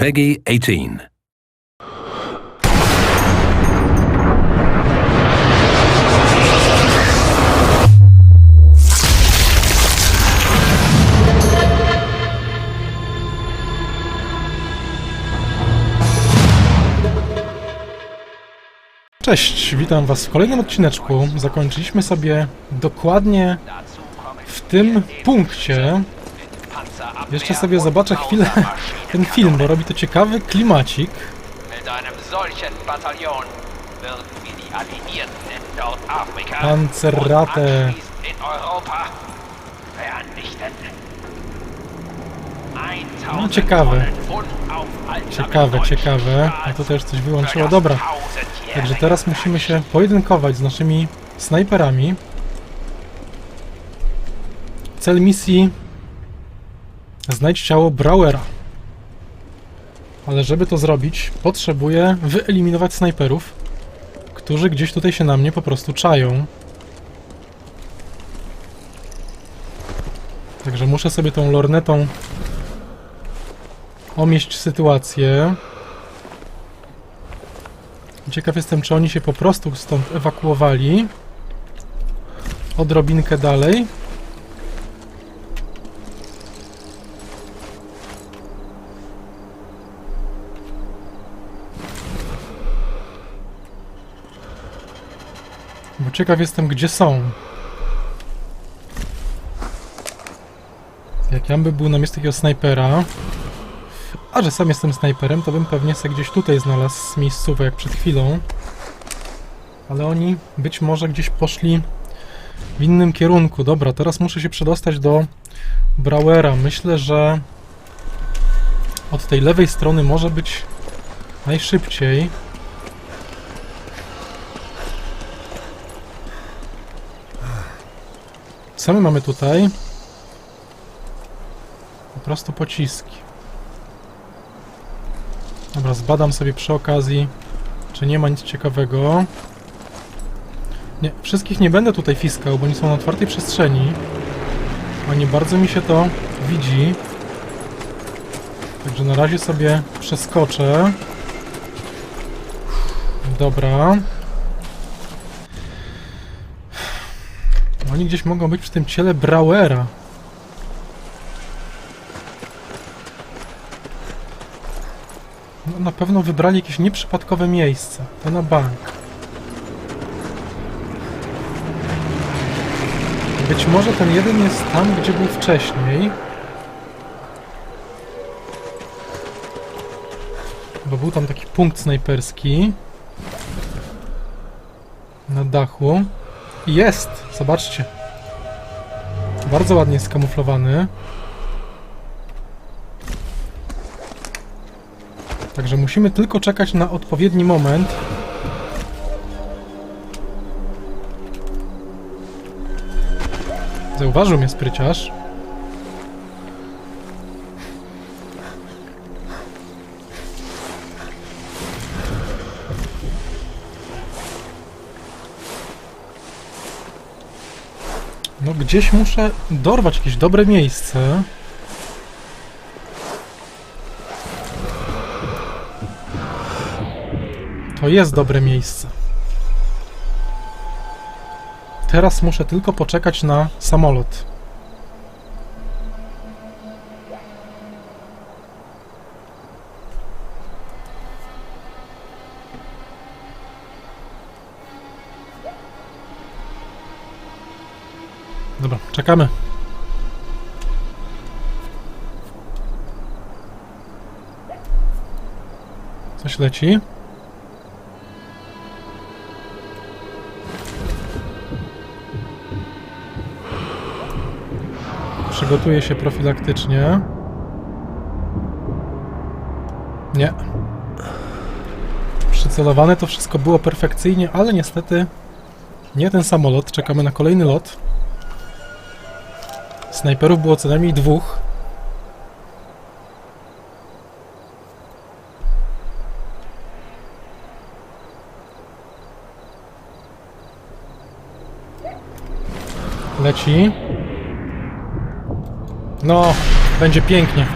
Peggy 18. Cześć, witam Was w kolejnym odcineczku. Zakończyliśmy sobie dokładnie w tym punkcie. Jeszcze sobie zobaczę chwilę ten film, bo robi to ciekawy klimacik. 1000 No, ciekawe. Ciekawe, ciekawe. A to też coś wyłączyło. Dobra. Także teraz musimy się pojedynkować z naszymi snajperami. Cel misji znajdź ciało Brauera. Ale żeby to zrobić, potrzebuję wyeliminować snajperów, którzy gdzieś tutaj się na mnie po prostu czają. Także muszę sobie tą lornetą omieść sytuację. Ciekaw jestem, czy oni się po prostu stąd ewakuowali. Odrobinkę dalej. Bo ciekaw jestem, gdzie są. Jak ja by był na miejscu takiego snajpera, a że sam jestem snajperem, to bym pewnie se gdzieś tutaj znalazł miejscówę jak przed chwilą. Ale oni być może gdzieś poszli w innym kierunku. Dobra, teraz muszę się przedostać do Brauera. Myślę, że od tej lewej strony może być najszybciej. Co my mamy tutaj? Po prostu pociski. Dobra, zbadam sobie przy okazji, czy nie ma nic ciekawego. Nie, wszystkich nie będę tutaj fiskał, bo oni są na otwartej przestrzeni. A nie bardzo mi się to widzi. Także na razie sobie przeskoczę. Dobra. Oni gdzieś mogą być przy tym ciele Brauera. No, na pewno wybrali jakieś nieprzypadkowe miejsce. To na bank. Być może ten jeden jest tam, gdzie był wcześniej. Bo był tam taki punkt snajperski. Na dachu. Jest! Zobaczcie. Bardzo ładnie skamuflowany. Także musimy tylko czekać na odpowiedni moment. Zauważył mnie spryciarz. No gdzieś muszę dorwać jakieś dobre miejsce. To jest dobre miejsce. Teraz muszę tylko poczekać na samolot. Czekamy. Coś leci. Przygotuję się profilaktycznie. Nie. Przycelowane to wszystko było perfekcyjnie, ale niestety nie ten samolot. Czekamy na kolejny lot. Snajperów było co najmniej dwóch. Leci. No, będzie pięknie.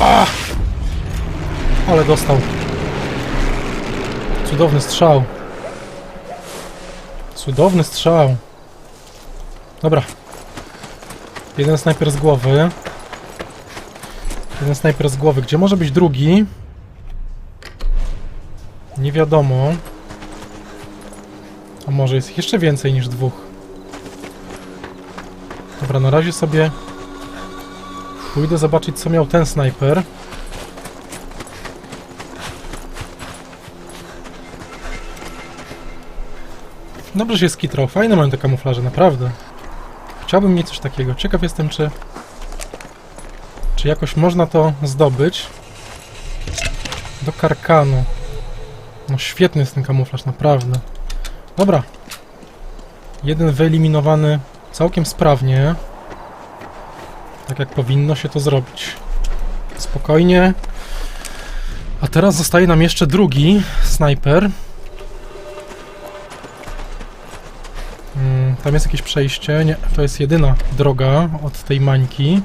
A! Ale dostał. Cudowny strzał. Cudowny strzał. Dobra. Jeden snajper z głowy. Jeden snajper z głowy. Gdzie może być drugi? Nie wiadomo. A może jest ich jeszcze więcej niż dwóch. Dobra, na razie sobie pójdę zobaczyć co miał ten snajper. Dobrze się skitrał. Fajne mają te kamuflaże, naprawdę. Chciałbym mieć coś takiego. Ciekaw jestem, czy... Czy jakoś można to zdobyć. Do karkanu. No świetny jest ten kamuflaż, naprawdę. Dobra. Jeden wyeliminowany całkiem sprawnie. Tak jak powinno się to zrobić. Spokojnie. A teraz zostaje nam jeszcze drugi snajper. Tam jest jakieś przejście. Nie, to jest jedyna droga od tej mańki.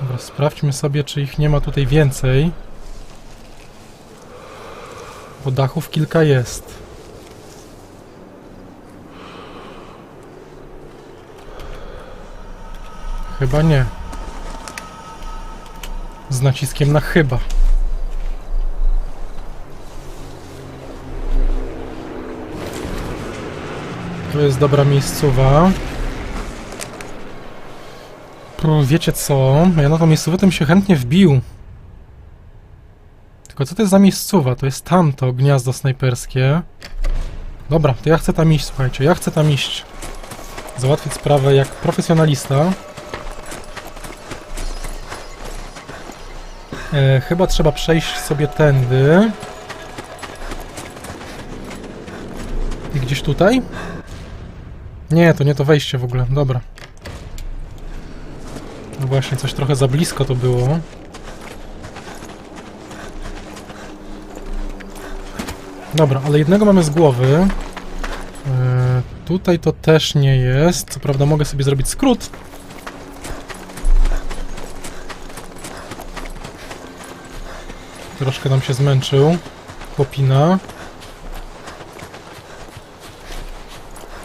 Dobra, sprawdźmy sobie, czy ich nie ma tutaj więcej. Bo dachów kilka jest. Chyba nie. Z naciskiem na chyba. To jest dobra miejscowa. Wiecie co? Ja na tą miejscówę to bym się chętnie wbił. Tylko co to jest za miejscowa? To jest tamto gniazdo snajperskie. Dobra, to ja chcę tam iść, słuchajcie. Ja chcę tam iść. Załatwić sprawę jak profesjonalista. E, chyba trzeba przejść sobie tędy. I gdzieś tutaj? Nie, to nie to wejście w ogóle. Dobra. No właśnie, coś trochę za blisko to było. Dobra, ale jednego mamy z głowy. E, tutaj to też nie jest. Co prawda mogę sobie zrobić skrót. Troszkę nam się zmęczył. Chłopina.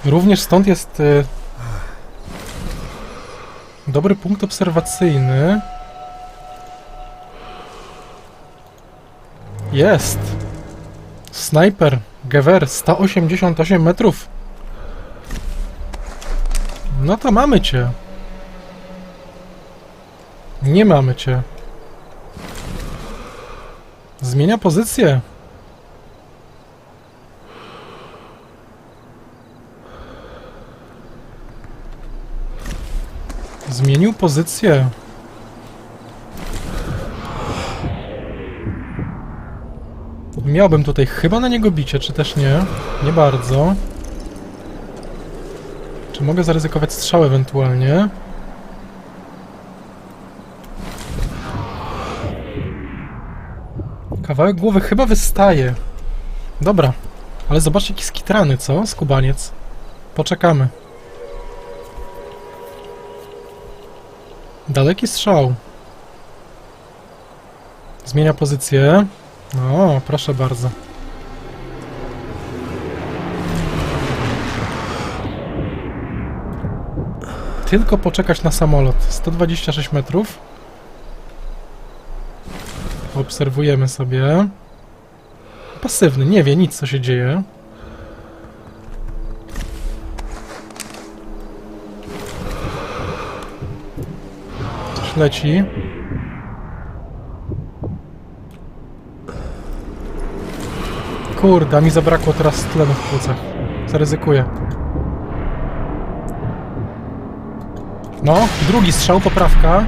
Również stąd jest e, dobry punkt obserwacyjny. Jest. Snajper. Gewehr 188 metrów. No to mamy cię. Nie mamy cię. Zmienia pozycję. Zmienił pozycję. Miałbym tutaj chyba na niego bicie, czy też nie? Nie bardzo. Czy mogę zaryzykować strzał ewentualnie? Kawałek głowy chyba wystaje. Dobra. Ale zobaczcie, jaki skitrany, co? Skubaniec. Poczekamy. Daleki strzał. Zmienia pozycję. No, proszę bardzo. Tylko poczekać na samolot. 126 metrów. Obserwujemy sobie. Pasywny, nie wie nic co się dzieje. Leci. Kurde, mi zabrakło teraz tlenu w płucach. Zaryzykuję. No, drugi strzał, poprawka.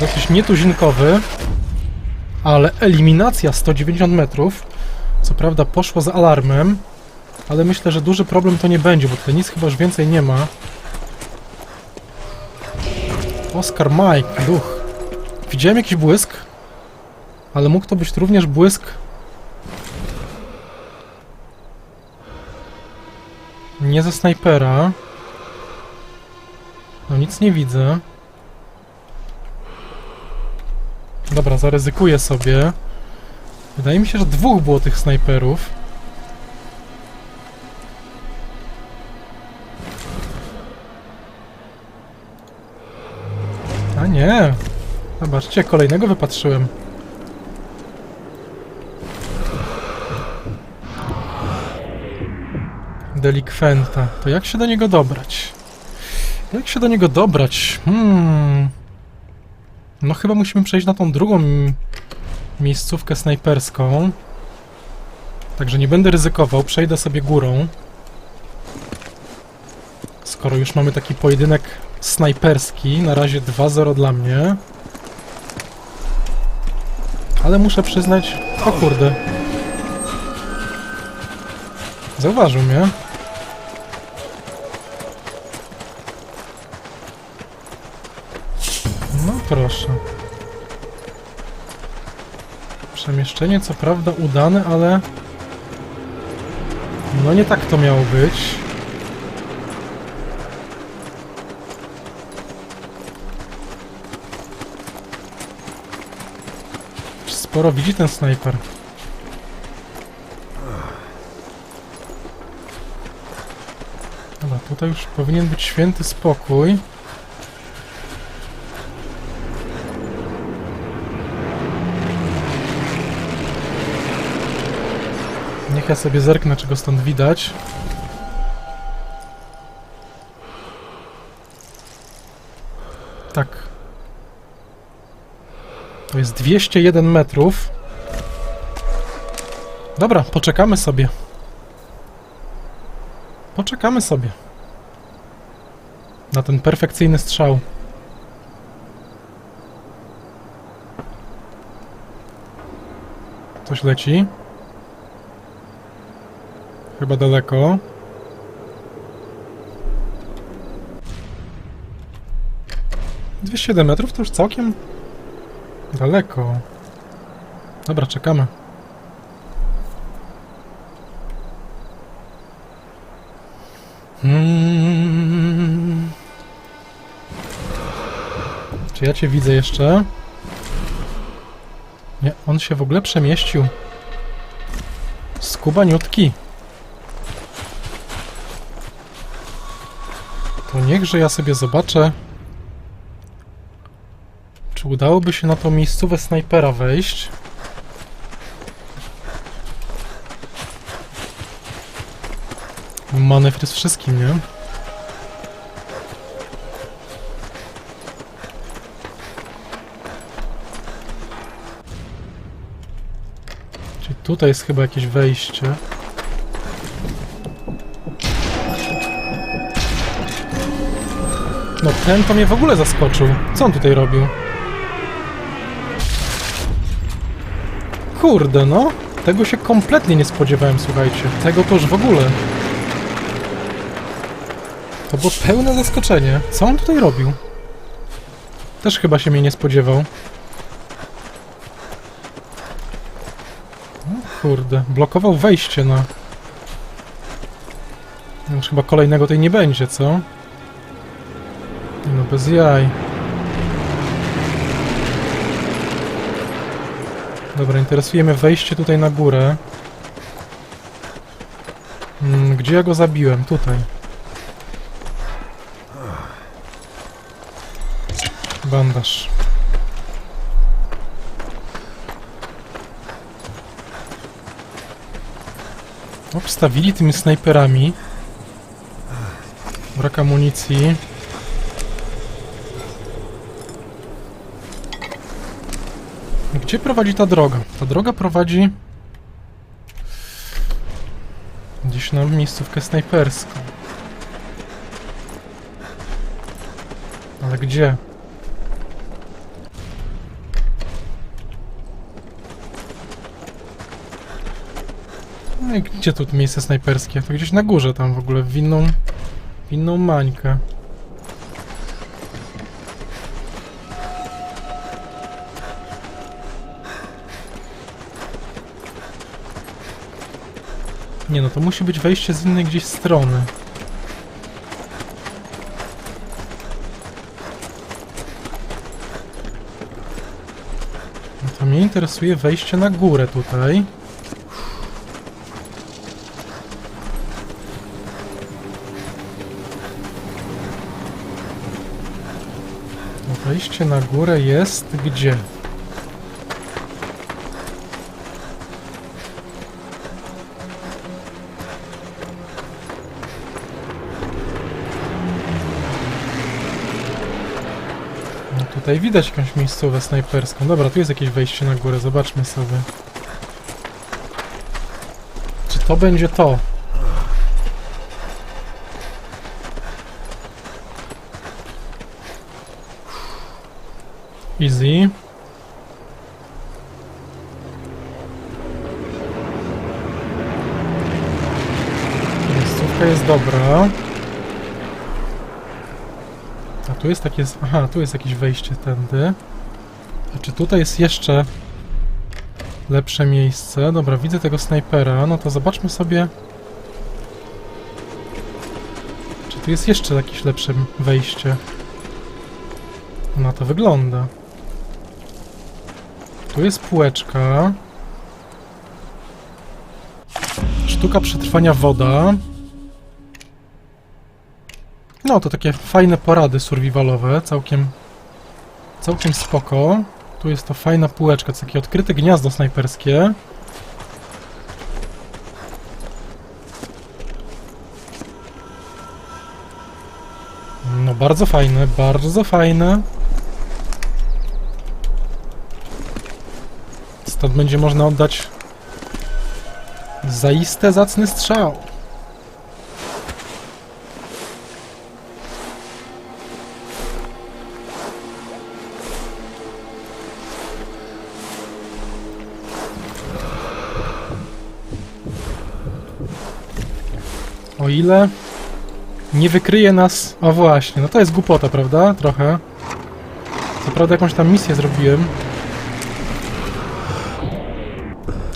Dosyć nietuzinkowy, ale eliminacja 190 metrów. Co prawda poszło z alarmem, ale myślę, że duży problem to nie będzie, bo tutaj nic chyba już więcej nie ma. Oscar Mike, duch. Widziałem jakiś błysk, ale mógł to być również błysk Nie ze snajpera. No nic nie widzę. Dobra, zaryzykuję sobie. Wydaje mi się, że dwóch było tych snajperów. A nie. Zobaczcie, kolejnego wypatrzyłem. Delikwenta. To jak się do niego dobrać? Jak się do niego dobrać? Hmm. No chyba musimy przejść na tą drugą miejscówkę snajperską. Także nie będę ryzykował, przejdę sobie górą. Skoro już mamy taki pojedynek snajperski, na razie 2-0 dla mnie. Ale muszę przyznać... O kurde. Zauważył mnie. No proszę. Przemieszczenie co prawda udane, ale... No nie tak to miało być. Sporo widzi ten snajper. Dobra, tutaj już powinien być święty spokój. Ja sobie zerknę, czego stąd widać. Tak. To jest 201 metrów. Dobra, poczekamy sobie. Poczekamy sobie. Na ten perfekcyjny strzał. Coś leci. Chyba daleko. Dwieście metrów to już całkiem daleko. Dobra, czekamy. Hmm. Czy ja cię widzę jeszcze? Nie, on się w ogóle przemieścił. Skubaniutki. Niechże ja sobie zobaczę, czy udałoby się na tą miejscówę snajpera wejść. Manewr jest wszystkim, nie? Czyli tutaj jest chyba jakieś wejście. No ten to mnie w ogóle zaskoczył. Co on tutaj robił? Kurde, no. Tego się kompletnie nie spodziewałem, słuchajcie. Tego to już w ogóle. To było pełne zaskoczenie. Co on tutaj robił? Też chyba się mnie nie spodziewał. No, kurde, blokował wejście na... Już chyba kolejnego tej nie będzie, co? No bez jaj. Dobra, interesuje mnie wejście tutaj na górę. Mm, Gdzie ja go zabiłem? Tutaj. Bandaż. Obstawili tymi snajperami. Brak amunicji. Gdzie prowadzi ta droga? Ta droga prowadzi... Gdzieś na miejscówkę snajperską. Ale gdzie? No i gdzie tu miejsce snajperskie? To gdzieś na górze tam w ogóle, w inną... w inną mańkę. Nie no, to musi być wejście z innej gdzieś strony. No to mnie interesuje wejście na górę tutaj. Wejście na górę jest gdzie? Tutaj widać jakąś miejscówę snajperską. Dobra, tu jest jakieś wejście na górę, zobaczmy sobie. Czy to będzie to? Easy. Miejscówka jest dobra. Tu jest takie... Aha, tu jest jakieś wejście tędy. A czy tutaj jest jeszcze lepsze miejsce? Dobra, widzę tego snajpera. No to zobaczmy sobie... Czy tu jest jeszcze jakieś lepsze wejście? Na to wygląda. Tu jest półeczka. Sztuka przetrwania woda. No, to takie fajne porady survivalowe, całkiem, całkiem spoko. Tu jest to fajna półeczka, to takie odkryte gniazdo snajperskie. No, bardzo fajne, bardzo fajne. Stąd będzie można oddać zaiste zacny strzał. Ile nie wykryje nas... O właśnie, no to jest głupota, prawda? Trochę. Co prawda jakąś tam misję zrobiłem.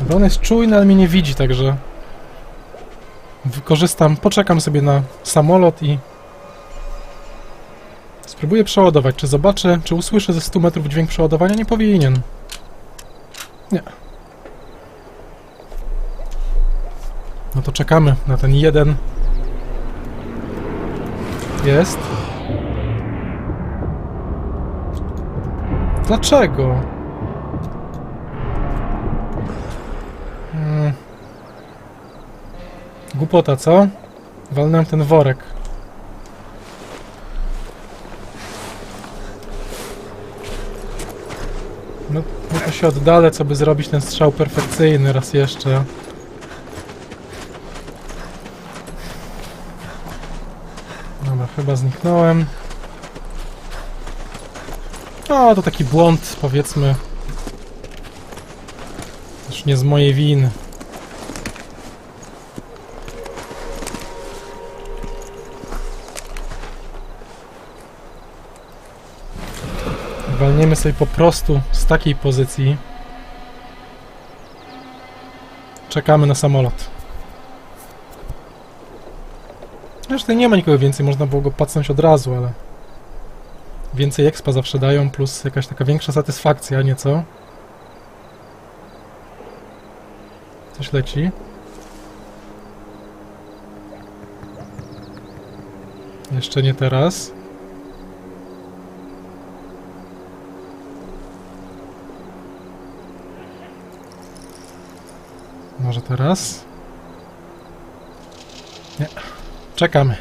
Bo on jest czujny, ale mnie nie widzi, także... Wykorzystam, poczekam sobie na samolot i... Spróbuję przeładować. Czy zobaczę, czy usłyszę ze 100 metrów dźwięk przeładowania? Nie powinien. Nie. No to czekamy na ten jeden. Jest. Dlaczego? Hmm. Głupota, co? Walnąłem ten worek. No, no to się oddalę, co by zrobić ten strzał perfekcyjny raz jeszcze. Dobra, chyba zniknąłem. O, to taki błąd, powiedzmy. Już nie z mojej winy. Walniemy sobie po prostu z takiej pozycji. Czekamy na samolot. Zresztą nie ma nikogo więcej, można było go pacnąć od razu, ale... Więcej expa zawsze dają, plus jakaś taka większa satysfakcja, nieco. Coś leci. Jeszcze nie teraz. Może teraz? Nie. Czekamy.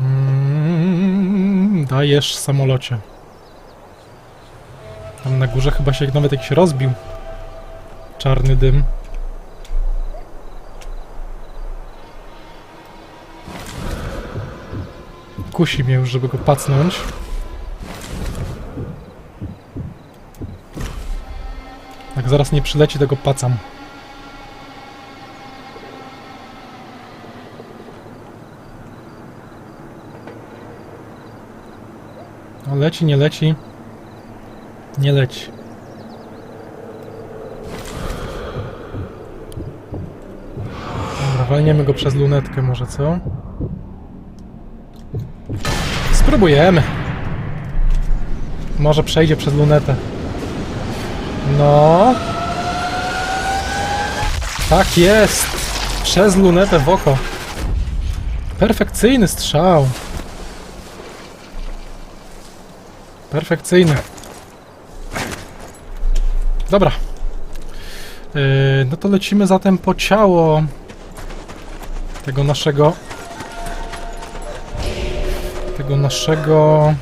Mm, dajesz samolocie. Tam na górze chyba się nawet jakiś rozbił. Czarny dym. Kusi mnie już, żeby go pacnąć. Jak zaraz nie przyleci, tego pacam. Leci, nie leci. Nie leci. Dobra, walniemy go przez lunetkę może, co? Spróbujemy. Może przejdzie przez lunetę. No. Tak jest. Przez lunetę w oko. Perfekcyjny strzał. Perfekcyjny. Dobra. Yy, no to lecimy zatem po ciało tego naszego tego naszego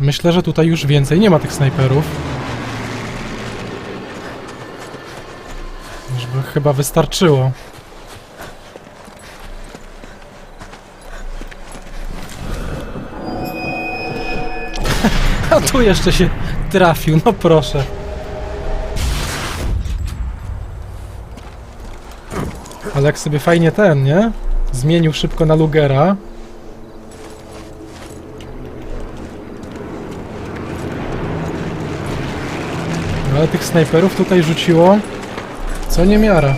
myślę, że tutaj już więcej nie ma tych snajperów żeby chyba wystarczyło tu jeszcze się trafił, no proszę ale jak sobie fajnie ten, nie? Zmienił szybko na Lugera. Ale tych snajperów tutaj rzuciło co niemiara.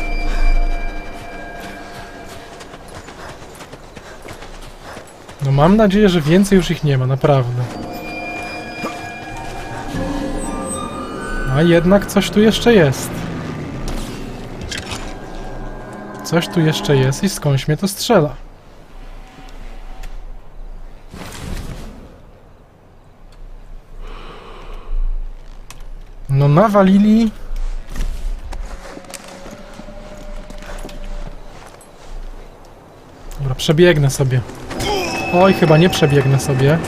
No mam nadzieję, że więcej już ich nie ma, naprawdę. A jednak coś tu jeszcze jest. Coś tu jeszcze jest i skądś mnie to strzela. No nawalili. Dobra, przebiegnę sobie. Oj, chyba nie przebiegnę sobie.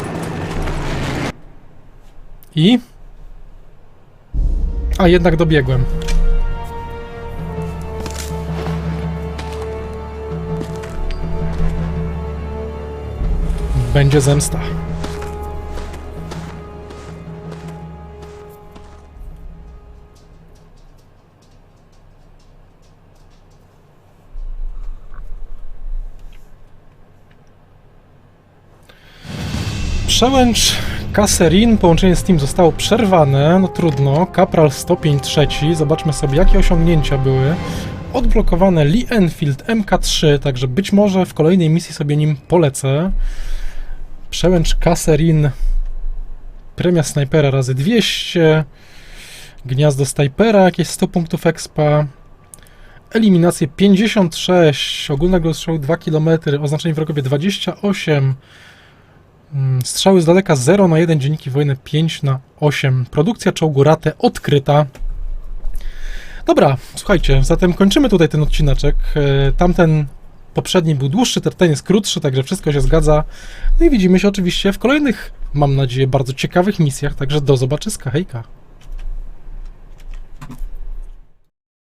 I? A, jednak dobiegłem. Będzie zemsta. Przełęcz Kasserin, połączenie z tym zostało przerwane, no trudno. Kapral stopień trzeci, zobaczmy sobie jakie osiągnięcia były. Odblokowane Lee Enfield MK3, także być może w kolejnej misji sobie nim polecę. Przełęcz Kasserin, premia snajpera razy 200, gniazdo snajpera, jakieś 100 punktów expa, eliminację 56, ogólnego rozstrzału 2 km, oznaczenie wrogowie 28, Mm, Strzały z daleka 0 na 1, dzienniki wojny 5 na 8. Produkcja czołgu Rate odkryta. Dobra, słuchajcie, zatem kończymy tutaj ten odcineczek. E, Tamten poprzedni był dłuższy, ten jest krótszy, także wszystko się zgadza. No i widzimy się oczywiście w kolejnych, mam nadzieję, bardzo ciekawych misjach, także do zobaczyska, hejka.